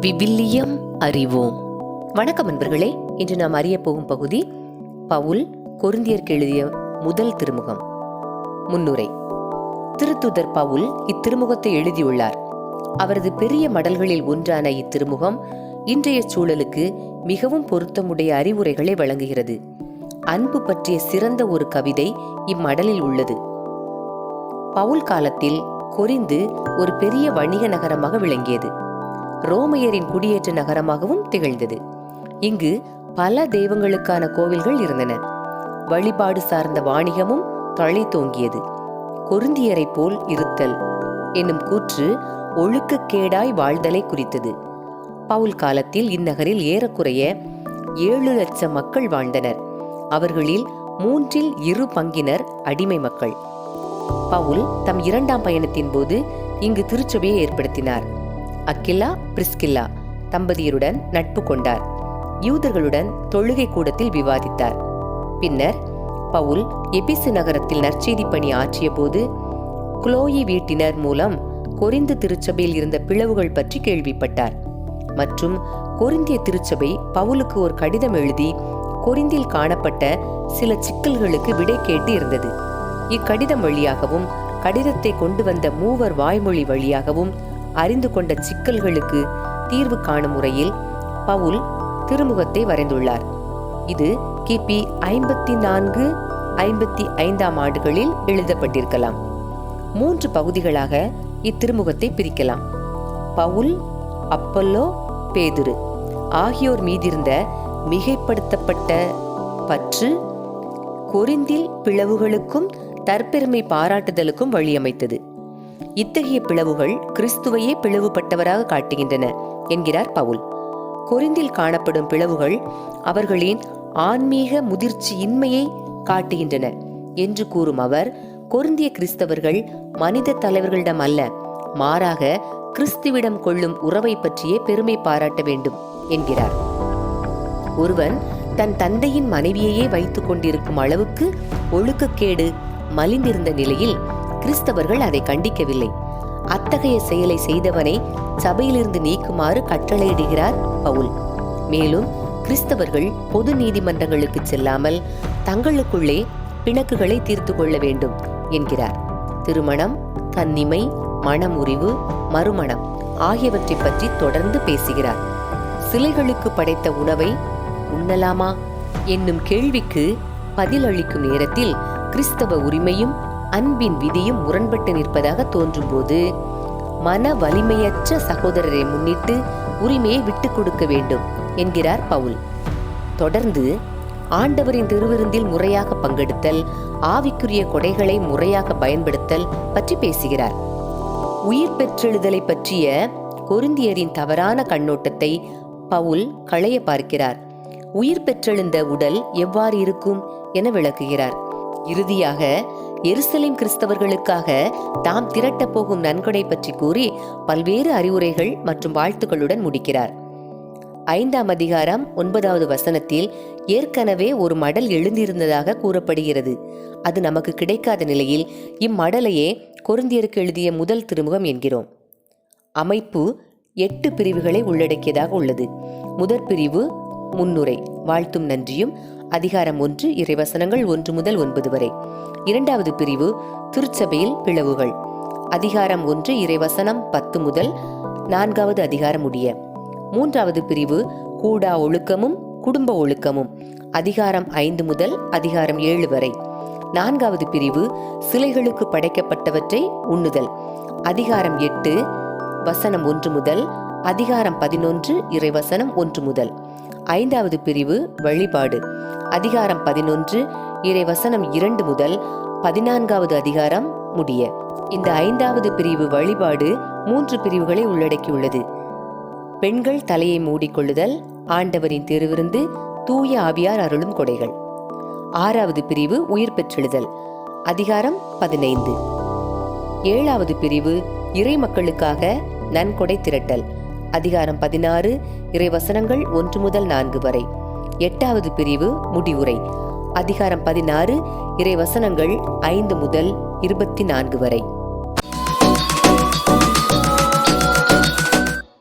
விவிலியம் அறிவோம். வணக்கம் நண்பர்களே இன்று நாம் அறிய போகும் பகுதி பவுல் கொருந்தியர்க்கு எழுதிய முதல் திருமுகம். முன்னுரை. திருத்துதர் பவுல் இத்திருமுகத்தை எழுதியுள்ளார். அவரது பெரிய மடல்களில் ஒன்றான இத்திருமுகம் இன்றைய சூழலுக்கு மிகவும் பொருத்தமுடைய அறிவுரைகளை வழங்குகிறது. அன்பு பற்றிய சிறந்த ஒரு கவிதை இம்மடலில் உள்ளது. பவுல் காலத்தில் கொரிந்து ஒரு பெரிய வணிக நகரமாக விளங்கியது. ரோமையரின் குடியேற்ற நகரமாகவும் திகழ்ந்தது. இங்கு பல தெய்வங்களுக்கான கோவில்கள் இருந்தன. வழிபாடு சார்ந்த வாணிகமும் தழைத்தோங்கியது கொருந்தியரை போல் இருத்தல் என்னும் கூற்று ஒழுக்கக்கேடாய் வாழ்தலை குறித்தது. பவுல் காலத்தில் இந்நகரில் ஏறக்குறைய ஏழு லட்சம் மக்கள் வாழ்ந்தனர். அவர்களில் மூன்றில் இரு பங்கினர் அடிமை மக்கள். பவுல் தம் இரண்டாம் பயணத்தின் போது இங்கு திருச்சபையை ஏற்படுத்தினார். அக்கில்லா பிரிஸ்கில்லா தம்பதியருடன் நட்பு கொண்டார். யூதர்களுடன் தொழுகை கூடத்தில் விவாதித்தார். பின்னர் பவுல் எபிசு நகரத்தில் நற்செய்தி பணி ஆற்றிய போது குளோயி வீட்டினர் மூலம் கொரிந்து திருச்சபையில் இருந்த பிளவுகள் பற்றி கேள்விப்பட்டார். மற்றும் கொரிந்திய திருச்சபை பவுலுக்கு ஒரு கடிதம் எழுதி கொரிந்தில் காணப்பட்ட சில சிக்கல்களுக்கு விடை கேட்டு இருந்தது. இக்கடிதம் வழியாகவும் கடிதத்தை கொண்டு வந்த மூவர் வாய்மொழி வழியாகவும் அறிந்து கொண்ட சிக்கல்களுக்கு தீர்வு காணும் முறையில் பவுல் திருமுகத்தை வரைந்துள்ளார். இது கிபி ஐம்பத்தி நான்கு ஐம்பத்தி ஐந்தாம் ஆண்டுகளில் எழுதப்பட்டிருக்கலாம். மூன்று பகுதிகளாக இத்திருமுகத்தை பிரிக்கலாம். பவுல் அப்பல்லோ பேதுரு ஆகியோர் மீதிருந்த மிகைப்படுத்தப்பட்ட பற்று கொரிந்தில் பிளவுகளுக்கும் தற்பெருமை பாராட்டுதலுக்கும் வழியமைத்தது. இத்தகைய பிளவுகள் கிறிஸ்துவையே பிளவுபட்டவராக காட்டுகின்றன என்கிறார் பவுல். கொரிந்தில் காணப்படும் பிளவுகள் அவர்களின் ஆன்மீக முதிர்ச்சி இன்மையை காட்டுகின்றன என்று கூறும் அவர் கொருந்திய கிறிஸ்தவர்கள் மனித தலைவர்களிடம் அல்ல மாறாக கிறிஸ்துவிடம் கொள்ளும் உறவை பற்றியே பெருமை பாராட்ட வேண்டும் என்கிறார். ஒருவன் தன் தந்தையின் மனைவியையே வைத்துக் கொண்டிருக்கும் அளவுக்கு ஒழுக்கக்கேடு மலிந்திருந்த நிலையில் கிறிஸ்தவர்கள் அதை கண்டிக்கவில்லை. அத்தகைய செயலை செய்தவனை சபையிலிருந்து நீக்குமாறு கட்டளையிடுகிறார் பவுல். மேலும் கிறிஸ்தவர்கள் பொது நீதிமன்றங்களுக்கு செல்லாமல் தங்களுக்குள்ளே பிணக்குகளை தீர்த்து கொள்ள வேண்டும் என்கிறார். திருமணம் கன்னிமை மனமுறிவு மறுமணம் ஆகியவற்றை பற்றி தொடர்ந்து பேசுகிறார். சிலைகளுக்கு படைத்த உணவை உண்ணலாமா? என்னும் கேள்விக்கு பதிலளிக்கும் நேரத்தில் கிறிஸ்தவ உரிமையும் அன்பின் விதியும் முரண்பட்டு நிற்பதாக தோன்றும்போது மன வலிமையற்ற சகோதரரை முன்னிட்டு உரிமையை விட்டுக் கொடுக்க வேண்டும் என்கிறார் பவுல். தொடர்ந்து ஆண்டவரின் திருவிருந்தில் முறையாக பங்கெடுத்தல் ஆவிக்குரிய கொடைகளை முறையாக பயன்படுத்தல் பற்றி பேசுகிறார். உயிர் பெற்றெழுதலை பற்றிய கொருந்தியரின் தவறான கண்ணோட்டத்தை பவுல் களைய பார்க்கிறார். உயிர் பெற்றெழுந்த உடல் எவ்வாறு இருக்கும் என விளக்குகிறார். இறுதியாக எருசலேம் கிறிஸ்தவர்களுக்காக தாம் திரட்டப் போகும் நன்கொடை பற்றி கூறி பல்வேறு அறிவுரைகள் மற்றும் வாழ்த்துக்களுடன் முடிக்கிறார். ஐந்தாம் அதிகாரம் ஒன்பதாவது வசனத்தில் ஏற்கனவே ஒரு மடல் எழுந்திருந்ததாக கூறப்படுகிறது. அது நமக்கு கிடைக்காத நிலையில் இம்மடலையே கொருந்தியருக்கு எழுதிய முதல் திருமுகம் என்கிறோம். அமைப்பு எட்டு பிரிவுகளை உள்ளடக்கியதாக உள்ளது. முதற் பிரிவு முன்னுரை. வாழ்த்தும் நன்றியும். அதிகாரம் ஒன்று இறைவசனங்கள் ஒன்று முதல் ஒன்பது வரை. இரண்டாவது பிரிவு திருச்சபையில் பிளவுகள். அதிகாரம் ஒன்று இறைவசனம் பத்து முதல் நான்காவது அதிகாரம் உடைய மூன்றாவது பிரிவு கூடா ஒழுக்கமும் குடும்ப ஒழுக்கமும். அதிகாரம் ஐந்து முதல் அதிகாரம் ஏழு வரை. நான்காவது பிரிவு சிலைகளுக்கு படைக்கப்பட்டவற்றை உண்ணுதல். அதிகாரம் எட்டு வசனம் ஒன்று முதல் அதிகாரம் பதினொன்று இறைவசனம் ஒன்று முதல். ஐந்தாவது பிரிவு வழிபாடு. அதிகாரம் பதினொன்று இறைவசனம் இரண்டு முதல் பதினான்காவது அதிகாரம் முடிய. இந்த ஐந்தாவது பிரிவு வழிபாடு மூன்று பிரிவுகளை உள்ளடக்கியுள்ளது. பெண்கள் தலையை மூடிக்கொள்ளுதல் ஆண்டவரின் திருவிருந்து தூய ஆவியார் அருளும் கொடைகள். ஆறாவது பிரிவு உயிர் பெற்றெழுதல். அதிகாரம் பதினைந்து. ஏழாவது பிரிவு இறை மக்களுக்காக நன்கொடை திரட்டல். அதிகாரம் பதினாறு இறைவசனங்கள் ஒன்று முதல் நான்கு வரை. எட்டாவது பிரிவு முடிவுரை. அதிகாரம் பதினாறு இறைவசனங்கள் ஐந்து முதல் இருபத்தி நான்கு வரை.